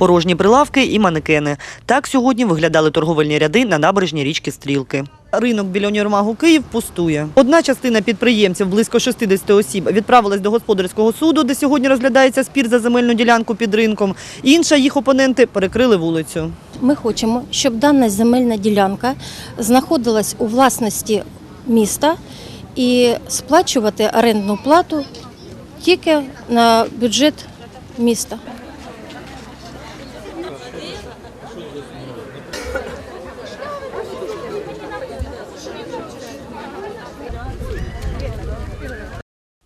порожні прилавки і манекени. Так сьогодні виглядали торговельні ряди на набережній річки Стрілки. Ринок біля універмагу Київ пустує. Одна частина підприємців, близько 60 осіб, відправилась до господарського суду, де сьогодні розглядається спір за земельну ділянку під ринком. Інша їх опоненти перекрили вулицю. Ми хочемо, щоб дана земельна ділянка знаходилась у власності міста і сплачувати орендну плату тільки на бюджет міста.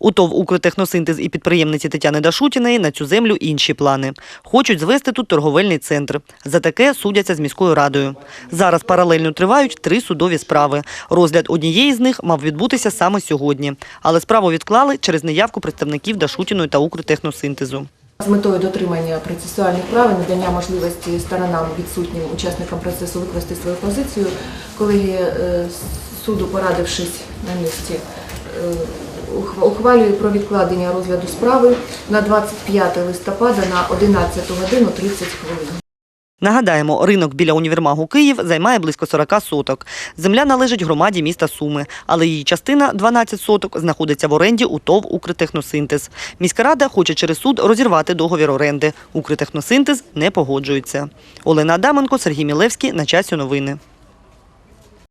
У ТОВ «Укртехносинтез» і підприємниці Тетяни Дашутіної на цю землю інші плани. Хочуть звести тут торговельний центр. За таке судяться з міською радою. Зараз паралельно тривають три судові справи. Розгляд однієї з них мав відбутися саме сьогодні. Але справу відклали через неявку представників Дашутіної та «Укртехносинтезу». З метою дотримання процесуальних прав і надання можливості сторонам відсутнім учасникам процесу викласти свою позицію, колеги е, суду, порадившись на місці, е, ухвалює про відкладення розгляду справи на 25 листопада на 11 годину 30 хвилин. Нагадаємо, ринок біля універмагу Київ займає близько 40 соток. Земля належить громаді міста Суми, але її частина 12 соток знаходиться в оренді у ТОВ «Укртехносинтез». Міська рада хоче через суд розірвати договір оренди. «Укртехносинтез» не погоджується. Олена Адаменко, Сергій Мілевський. На часі новини.